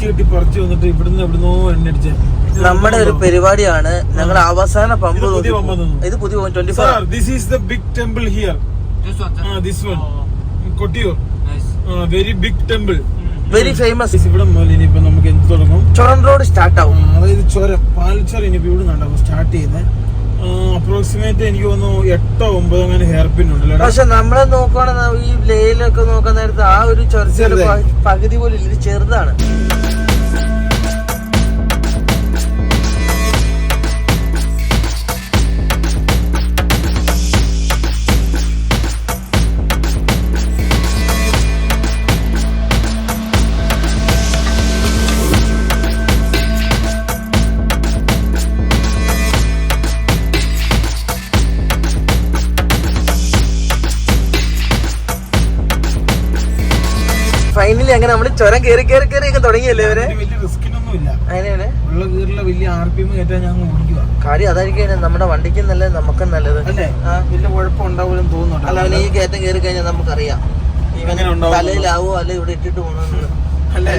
കെട്ടി പറിച്ചു വന്നിട്ട് ഇവിടുന്ന് എവിടുന്നോ എണ്ണടിച്ച് നമ്മുടെ ഒരു പരിപാടിയാണ്. ഞങ്ങൾ അവസാന പമ്പ് ഇത് പുതിയ twenty four this is the big temple here. Ah. Nice. Ah, very big temple. Very famous ഇവിടെ മുതൽ ഇനിയിപ്പോ നമുക്ക് എന്ത് തുടങ്ങും? ചുരം റോഡ് സ്റ്റാർട്ട് ആവും. അതായത് ചുരം പാൽച്ചുരം ഇനിയിപ്പോ ഇവിടെ നിന്നുണ്ടാവും സ്റ്റാർട്ട് ചെയ്യുന്നത്. അപ്രോക്സിമേറ്റ് എനിക്ക് തോന്നുന്നു എട്ടോ ഒമ്പതോ അങ്ങനെ ഹെയർ പിൻ ഉണ്ടല്ലോ പക്ഷെ നമ്മളെ നോക്കുകയാണെങ്കിൽ ഈ ലേയിലൊക്കെ നോക്കാൻ നേരത്തെ ആ ഒരു ചൊരച്ചിൽ പകുതി പോലും ചെറുതാണ്. ഫൈനലി അങ്ങനെ നമ്മൾ ചുരം കേറി കേറി കേറി ഒക്കെ തുടങ്ങിയല്ലേ ഇവരെ? ഇതിന് വലിയ റിസ്കിനൊന്നും ഇല്ല അങ്ങനെയാണ്. ഉള്ള കീറിലെ വലിയ ആർ പി എം കയറ്റാൻ ഞങ്ങൾ ഓടിക്കുക കാര്യം അതായിരിക്കും നമ്മുടെ വണ്ടിക്ക് നല്ലത് നമുക്കും നല്ലത്. അല്ലേ? ആ. വലിയ കുഴപ്പം ഉണ്ടാവില്ലെന്ന് തോന്നുന്നുണ്ട് അല്ല അവന് ഈ കയറ്റം കയറി കഴിഞ്ഞാൽ നമുക്കറിയാം. ഇവൻ? തലയിലാവോ അല്ലെ ഇവിടെ ഇട്ടിട്ട് പോകണമെന്ന് അല്ലേ.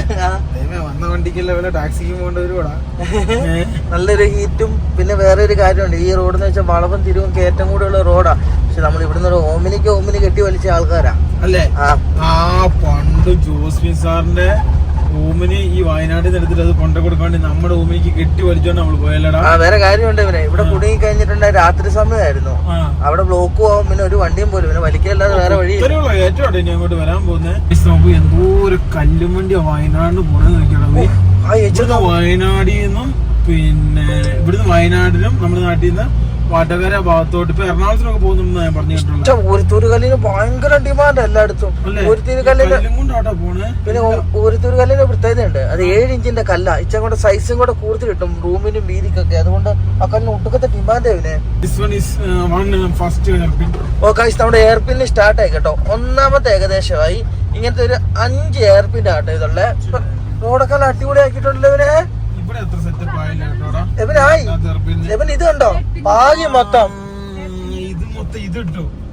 വന്ന വണ്ടിക്കല്ല വല്ല ടാക്സിക്ക് പോകേണ്ട വരുവാടാ? നല്ലൊരു ഹീറ്റും പിന്നെ വേറെ ഒരു കാര്യമുണ്ട്. ഈ റോഡ് എന്ന് വെച്ചാൽ വളവും തിരിവും കയറ്റം കൂടെയുള്ള റോഡാ. പക്ഷെ നമ്മൾ ഇവിടുന്ന് ഒരു ഓമിനിക്ക് ഓമിനി കെട്ടി വലിച്ച ആൾക്കാരാ. അല്ലേ? ആ. ആ പണ്ട് ജോസ്മിൻ സാറിന്റെ ഓമിന് ഈ വയനാട്ടിൽ നിന്ന് എടുത്തിട്ട് അത് കൊണ്ട കൊടുക്കാണ്ട് വേണ്ടി നമ്മുടെ ഓമിനിക്ക് കെട്ടി വലിച്ചോണ്ട് നമ്മൾ പോയല്ലടാ ആ വേറെ കാര്യമുണ്ട് ഇവനെ. ഇവിടെ കുടുങ്ങി കഴിഞ്ഞിട്ടുണ്ട് രാത്രി സമയമായിരുന്നു. അവിടെ ബ്ലോക്ക് പോകാൻ പിന്നെ ഒരു വണ്ടിയും പോലും പിന്നെ വലിക്കല്ലാതെ വേറെ വഴി ഏറ്റവും അങ്ങോട്ട് വരാൻ പോകുന്നത്. നോക്കൂ എന്തോ ഒരു കല്ലും വണ്ടിയാ വയനാട് പോണെന്ന് ഇവിടുന്ന് വയനാടിൽ നിന്നും പിന്നെ ഇവിടുന്ന് വയനാടിനും നമ്മുടെ നാട്ടിൽ നിന്ന് വടകര ഭാഗത്തോട്ട് ഇപ്പൊ എറണാകുളത്തിനൊക്കെ പോകുന്നുണ്ടെന്ന് ഞാൻ പറഞ്ഞു കേട്ടുള്ളത് ഒരുത്തൂര് കല്ലിന് ഭയങ്കര ഡിമാൻഡ് എല്ലായിടത്തും. അല്ലേ? ഒരുത്തൂര് കല്ലിന് കല്ലും കൊണ്ടാട്ടോ പോണേ? പിന്നെ ഒരുത്തൂര് കല്ലിന് പ്രത്യേകതയുണ്ട്. അത് ഏഴ് ഇഞ്ചിന്റെ കല്ല. ഇച്ച കൂടെ സൈസും കൂടെ കൂടുതൽ കിട്ടും റൂമിനും വീതിക്കൊക്കെ. അതുകൊണ്ട് ആ കല്ലിന് ഒട്ടുക്കത്തെ ഡിമാൻഡ് ഫസ്റ്റ് ഹെയർപിൻ ഓ കാശ് നമ്മുടെ എയർപിൻ സ്റ്റാർട്ട് ആയി കേട്ടോ. ഒന്നാമത്തെ ഏകദേശമായി ഇങ്ങനത്തെ ഒരു അഞ്ച് എയർപിൻ ആട്ടോ ഇതുള്ള. റോഡൊക്കെ നല്ല അടിപൊളി ഇവൻ ഇത് കണ്ടോ? ഭാഗ്യം മൊത്തം.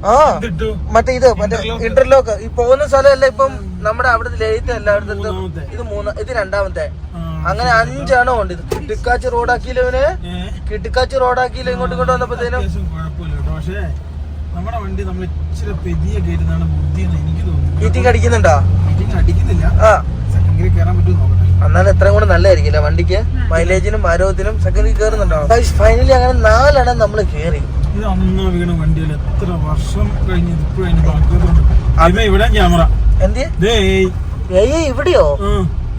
ആ മറ്റേ ഇത് മറ്റേ ഇന്റർലോക്ക് ഈ പോകുന്ന സ്ഥലമല്ല ഇപ്പം നമ്മുടെ അവിടെ ലേറ്റ് എല്ലായിടത്തും. ഇത് മൂന്ന് ഇത് രണ്ടാമത്തെ. അങ്ങനെ അഞ്ചാണോ ഉണ്ട്. ഇത് കിട്ടിക്കാച്ച് റോഡാക്കിയില്ല ഇവന്? ഏ? കിട്ടിക്കാച്ച് റോഡാക്കിയില്ല ഇങ്ങോട്ട് ഇങ്ങോട്ട് വന്നപ്പോഴത്തേനും? നമ്മുടെ വണ്ടി നമ്മൾ ഇച്ചിരി പെരിയ കയറ്റുന്നതാണ് ബുദ്ധി എന്ന് എനിക്ക് തോന്നുന്നു. അടിക്കുന്നുണ്ടോ മീറ്റിംഗ് അടിക്കുന്നില്ല ആ. സെക്കൻഡ് ഗിയർ കയറാൻ പറ്റുമോ നോക്കട്ടെ. എന്നാലും എത്രയും കൂടെ നല്ലതായിരിക്കില്ല വണ്ടിക്ക് മൈലേജിനും ആരോഗ്യത്തിനും സെക്കൻഡിൽ കയറുന്നുണ്ടാവും ഫൈനലി അങ്ങനെ നാലെണ്ണം നമ്മൾ കയറി ഇത് അന്നാ വീണ വണ്ടിയിൽ എത്ര വർഷം കഴിഞ്ഞ് ഇപ്പോഴും ഇവിടെ ക്യാമറ. എന്ത്? ദേ ഏയ്. ഇവിടെയോ?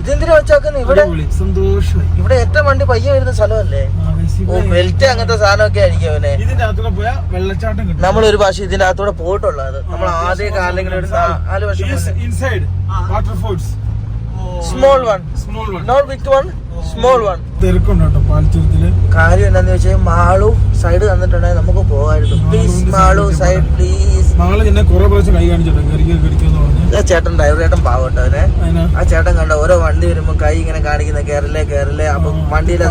ഇതെന്തിനാ വെച്ചാക്കുന്നത് ഇവിടെ? അടിപൊളി സന്തോഷമായി. ഇവിടെ ഏറ്റവും വണ്ടി പയ്യെ വരുന്ന സ്ഥലമല്ലേ? ഓ വെൽറ്റ് ബെൽറ്റ് അങ്ങനത്തെ സാധനമൊക്കെ ആയിരിക്കും അവനെ. ഇതിന്റെ പോയാൽ വെള്ളച്ചാട്ടം കിട്ടും. നമ്മൾ ഒരു പ്രാവശ്യം ഇതിന്റെ അകത്തൂടെ പോയിട്ടുള്ളത് നമ്മൾ ആദ്യ കാലങ്ങളിൽ ഒരു നാല് വർഷം inside waterfalls small one small one not big one small one തിരക്കുണ്ട് കേട്ടോ പാൽച്ചുരത്തിൽ. കാര്യം എന്താന്ന് വെച്ചാൽ മാളു സൈഡ് തന്നിട്ടുണ്ടെങ്കിൽ നമുക്ക് പോകായിരുന്നു പ്ലീസ് മാളു സൈഡ് പ്ലീസ് നാളെ എന്നെ കുറെ പ്രാവശ്യം കൈ കാണിച്ചിട്ട് കറിക്ക് കടിക്കുമെന്ന് പറഞ്ഞു. ആ ചേട്ടൻ ഡ്രൈവർ ചേട്ടൻ പാവട്ടോ അവനെ. ആ ചേട്ടൻ കണ്ട ഓരോ വണ്ടി വരുമ്പോ കൈ ഇങ്ങനെ കാണിക്കുന്ന കേരളേ കേരളേ അപ്പൊ വണ്ടിയിലെ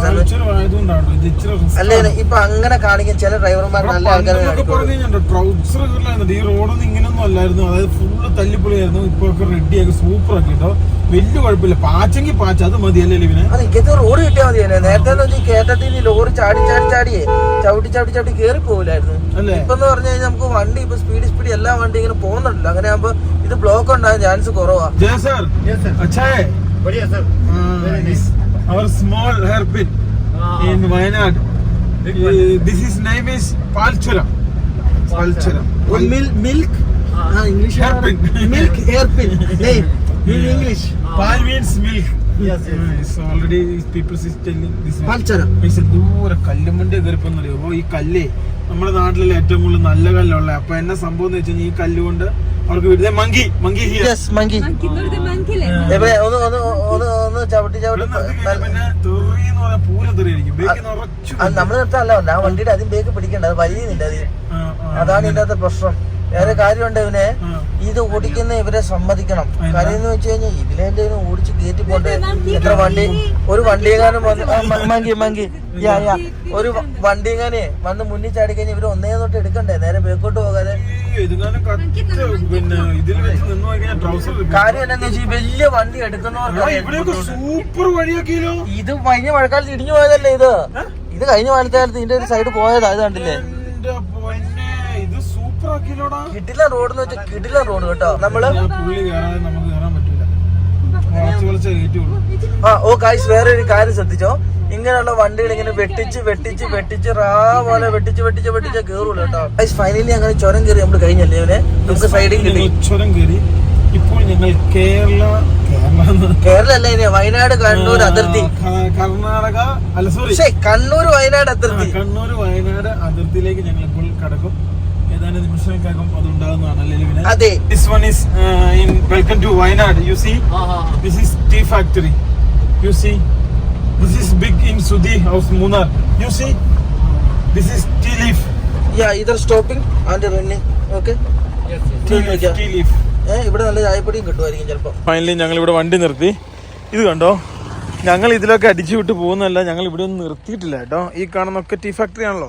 അല്ലേ ഇപ്പൊ അങ്ങനെ കാണിക്കും ചില ഡ്രൈവർമാർ നല്ല ആൾക്കാരെ ഈ റോഡൊന്നും ഇങ്ങനെയൊന്നും അല്ലായിരുന്നു. അതായത് ഫുള്ള് തല്ലിപ്പൊളിയായിരുന്നു. ഇപ്പൊ റെഡിയാക്കി സൂപ്പർ ആക്കി കേട്ടോ. വലിയ കുഴപ്പമില്ല. പാച്ചെങ്കിൽ പാച്ച അത് മതിയല്ലേ ഇവന് അത് ഇക്കത്തെ റോഡ് കിട്ടിയാൽ മതി അല്ലേ നേരത്തെ എന്ന് ലോറി ചാടി ചാടി ചാടിയേ ചവിട്ടി ചവിട്ടി ചവിട്ടി കയറി പോകില്ലായിരുന്നു ഇപ്പൊ എന്ന് പറഞ്ഞു കഴിഞ്ഞാൽ നമുക്ക് വണ്ടി ഇപ്പൊ സ്പീഡ് സ്പീഡ് എല്ലാ വണ്ടി ഇങ്ങനെ പോകുന്നുണ്ടല്ലോ. അങ്ങനെ ആകുമ്പോ ഇത് ബ്ലോക്ക് ഉണ്ടാകാൻ ചാൻസ് കുറവാ. Sir. അച്ഛേ our small hair in Wayanad this is name is Palchura Palchura milk English hairpin milk hairpin English Pal. Means milk Yes, yes. Ah, it's already people is telling this ദൂരെ കല്ലുമണ്ടി ഈ കല്ലേ. നമ്മുടെ നാട്ടിലെ ഏറ്റവും കൂടുതൽ നല്ല കല്ലുള്ള. അപ്പൊ എന്നെ സംഭവം എന്ന് വെച്ചാൽ ഈ കല്ല് കൊണ്ട് അവർക്ക് വീട്ടിലെ മങ്കി. മങ്കി എവിടെ ഒന്ന് ഒന്ന് ഒന്ന് ഒന്ന് ചവിട്ടി ചവിട്ടി. പിന്നെ തെറിയെന്ന് പറഞ്ഞാൽ പൂരം തെറിയായിരിക്കും. ബേക്ക് നിറച്ചു അത് നമ്മൾ നിർത്താനല്ല. ആ വണ്ടിയുടെ അതിന് ബേക്ക് പിടിക്കണ്ട അത് ആ. അതാണ് ഇതിന്റെ അകത്തെ പ്രശ്നം. വേറെ കാര്യമുണ്ട് ഇവനെ. ഇത് ഓടിക്കുന്ന ഇവരെ സമ്മതിക്കണം? കാര്യം എന്ന് വെച്ച് കഴിഞ്ഞാൽ ഇതിലെ ഓടിച്ച് കയറ്റി പോട്ടെ. എത്ര വണ്ടി ഒരു വണ്ടിയെങ്ങാനും വന്ന് മങ്കി മങ്കി. യാ യാ. ഒരു വണ്ടിയെങ്ങാനെ വന്ന് മുന്നിൽ ചാടി കഴിഞ്ഞാൽ ഇവർ ഒന്നേ തൊട്ട് എടുക്കണ്ടേ? നേരെ ബേക്കോട്ട് പോകാതെ. കാര്യം എന്താന്ന് വെച്ചാൽ വലിയ വണ്ടി എടുക്കുന്നവർക്ക് ഇത് കഴിഞ്ഞ മഴക്കാലത്ത് ഇടിഞ്ഞു പോയതല്ലേ ഇത്? ഇത് കഴിഞ്ഞ മഴക്കാലത്ത് ഇതിന്റെ ഒരു സൈഡ് പോയതാ ഇത് കണ്ടില്ലേ? സൂപ്പർ കിടില റോഡ് എന്ന് വെച്ചാൽ കിടില റോഡ് കേട്ടോ. നമ്മൾ പുള്ളി കയറാതെ നമുക്ക് കയറാൻ പറ്റൂല. ആ ഓ കായ്സ് വേറെ ഒരു കാര്യം ശ്രദ്ധിച്ചോ? ഇങ്ങനെയുള്ള വണ്ടികൾ ഇങ്ങനെ വെട്ടിച്ച് വെട്ടിച്ച് വെട്ടിച്ച് റാ പോലെ വെട്ടിച്ച് വെട്ടിച്ച് വെട്ടിച്ച് കേറൂല കേട്ടോ. കായ്സ് ഫൈനലി അങ്ങനെ ചുരം കയറി നമ്മൾ കഴിഞ്ഞല്ലേ ഇവനെ? നമുക്ക് സൈഡിൽ കിട്ടി. ചുരം കയറി. ഇപ്പോൾ ഞങ്ങൾ കേരള കേരള അല്ല ഇനി? വയനാട് കണ്ണൂർ അതിർത്തി. കർണാടക അല്ല സോറി കണ്ണൂർ വയനാട് അതിർത്തി. കണ്ണൂർ വയനാട് അതിർത്തിയിലേക്ക് ഞങ്ങൾ ഇപ്പോൾ കടക്കും. ഏതാനും നിമിഷങ്ങൾക്കകം അത്. ഉണ്ടാകുന്നതാണ് അല്ലേ അതെ this one is in welcome to Wayanad you see this is tea factory you see this is big in Sudhi house Munnar you see this is tea leaf yeah either stopping and running okay tea leaf ഇവിടെ നല്ല ചായപ്പൊടിയും കിട്ടുമായിരിക്കും ചിലപ്പോ. Finally ഞങ്ങൾ ഇവിടെ വണ്ടി നിർത്തി. ഇത് കണ്ടോ? ഞങ്ങൾ ഇതിലൊക്കെ അടിച്ചു വിട്ട് പോകുന്നതല്ല ഞങ്ങൾ ഇവിടെ ഒന്നും നിർത്തിയിട്ടില്ല കേട്ടോ. ഈ കാണുന്നൊക്കെ ടീ ഫാക്ടറി ആണല്ലോ.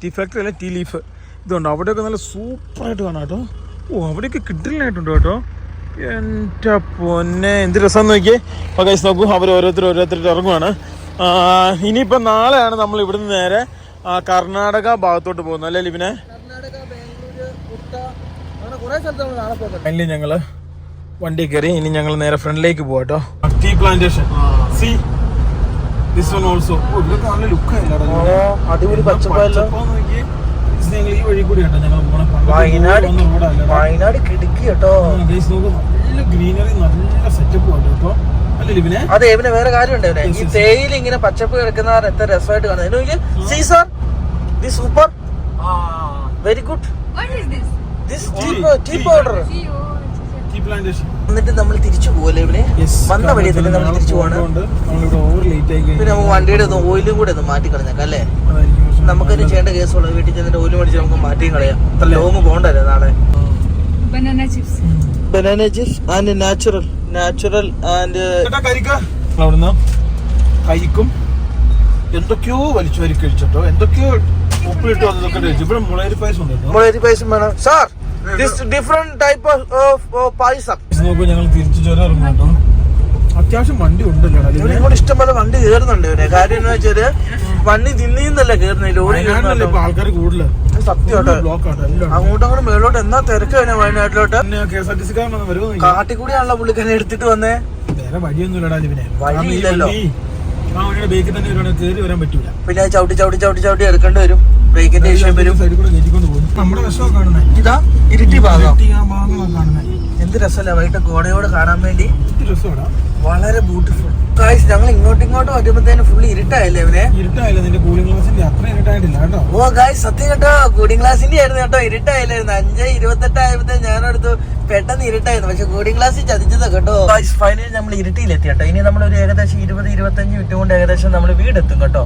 ടീ ഫാക്ടറി അല്ല? ടീ ലീഫ് ഇതുണ്ട്. അവിടെയൊക്കെ നല്ല സൂപ്പറായിട്ട് കാണാം കേട്ടോ. ഓ അവിടെയൊക്കെ കിട്ടില്ലായിട്ടുണ്ട് കേട്ടോ. എന്റെ പൊന്നെ എന്ത് രസം നോക്കിയേ. അപ്പോൾ കൈസ് നോക്കൂ അവർ ഓരോരുത്തർ ഓരോരുത്തർ ഇറങ്ങുവാണ്. ഇനിയിപ്പോൾ നാളെയാണ് നമ്മൾ ഇവിടുന്ന് നേരെ കർണാടക ഭാഗത്തോട്ട് പോകുന്നത്. അല്ലേ ലിബിനെ? ഫൈനലി ഞങ്ങൾ വണ്ടി കയറി ഇനി ഞങ്ങൾ നേരെ ഫ്രണ്ടിലേക്ക് പോകട്ടോ കേട്ടോ. Tea plantation see this one also അടിപൊളി പച്ചപ്പല്ലോ ഞങ്ങൾ ഈ വഴി കൂടി കേട്ടോ ഞങ്ങൾ പോണേ വയനാട് വയനാട് കിടുക്കി കേട്ടോ. നല്ല ഗ്രീനറി നല്ല സെറ്റപ്പ് കേട്ടോ. അതെ ഇവന് വേറെ കാര്യമുണ്ട് ഇവനെ ഈ തേയില ഇങ്ങനെ പച്ചപ്പ് കിടക്കുന്ന എത്ര രസമായിട്ട് കാണുന്നത് see sir the super very good tea. Powder എന്നിട്ട് നമ്മൾ തിരിച്ചു പോകല്ലേ ഇവിടെ? വന്ന വഴി തന്നെ നമ്മൾ തിരിച്ചു പോകണം നമ്മളിവിടെ ഓവർ ലേറ്റ് ആയി പിന്നെ നമുക്ക് വണ്ടിയുടെ ഒന്ന് ഓയിലും കൂടെ ഒന്ന് മാറ്റി കളഞ്ഞേക്കാം അല്ലേ? നമുക്കൊരു ചെയ്യേണ്ട കേസുള്ള. വീട്ടിൽ ചെന്നിട്ട് ഓയിൽ മേടിച്ച് നമുക്ക് മാറ്റിയും കളയാം. അത്ര ലോങ് പോകണ്ടല്ലേ നാളെ? Banana chips. Banana chips and natural natural and അവിടുന്ന്? കരിക്കും. എന്തൊക്കെയോ വലിച്ചു വരി കഴിച്ചിട്ടോ. എന്തൊക്കെയോ ഉപ്പിലിട്ടോ അതൊക്കെ കഴിച്ചു. ഇവിടെ മുളരി പായസം ഉണ്ട്? മുളകരി പായസം വേണം. Sir this different type of payasam. നോക്കൂ ഞങ്ങൾ തിരിച്ചു ചോര ഇറങ്ങും കേട്ടോ. അത്യാവശ്യം വണ്ടി ഉണ്ടല്ലോ ഇവിടെ കൂടെ ഇഷ്ടംപോലെ വണ്ടി കയറുന്നുണ്ട് ഇവരെ കാര്യം എന്ന് വെച്ചാൽ വണ്ടി നിന്നീന്നല്ല കയറുന്നത് ലോറി ആൾക്കാർ കൂടുതൽ സത്യം കേട്ടോ. ബ്ലോക്ക് ആണ് എല്ലാം അങ്ങോട്ടും അങ്ങോട്ടും മേളോട്ട് എന്നാ തിരക്ക് തന്നെ വയനാട്ടിലോട്ട്? കാട്ടി K S R T C കാരൻ വരുമോ കാട്ടിക്കൂടിയാണല്ലോ പുള്ളിക്കാരെ എടുത്തിട്ട് വന്നേ. വേറെ വഴിയൊന്നും ഇവനെ വഴിയില്ലല്ലോ. തന്നെ വരുവാണെങ്കിൽ കയറി വരാൻ പറ്റൂല. പിന്നെ ചവിട്ടി ചവിട്ടി ചവിട്ടി ചവിട്ടി എടുക്കേണ്ടി വരും. ബ്രേക്കിന്റെ വിഷയം വരും. നമ്മുടെ ഇതാ ഇരുട്ടി ഭാഗം. എന്ത് രസമല്ല വൈകിട്ട് ഗോഡയോട് കാണാൻ വേണ്ടി? വളരെ ബ്യൂട്ടിഫുൾ കാഴ്ച ഞങ്ങൾ ഇങ്ങോട്ടും ഇങ്ങോട്ടും വരുമ്പോഴത്തേന് ഫുള്ള് ഇരുട്ടായല്ലേ ഇരുട്ടായില്ല നിന്റെ കൂളിംഗ് ഗ്ലാസിന്റെ അത്ര ഇരുട്ടായിട്ടില്ല കേട്ടോ. ഓ ഗായ്സ് സത്യം കേട്ടോ. കൂടിംഗ് ക്ലാസിന്റെ ആയിരുന്നു കേട്ടോ ഇരുട്ടായില്ലായിരുന്നു. അഞ്ച് ഇരുപത്തെട്ട് ആയപ്പോഴത്തെ ഞാനടുത്ത് പെട്ടെന്ന് ഇരുട്ടായിരുന്നു. പക്ഷെ കൂളിംഗ് ക്ലാസ്സിൽ ചതിച്ചത് കേട്ടോ. ഗായ്സ് ഫൈനലി നമ്മൾ ഇരുട്ടിയിലെത്തി കേട്ടോ. ഇനി നമ്മൾ ഒരു ഏകദേശം ഇരുപത് ഇരുപത്തഞ്ച് മിനിറ്റ് കൊണ്ട് ഏകദേശം നമ്മൾ വീടെത്തും കേട്ടോ.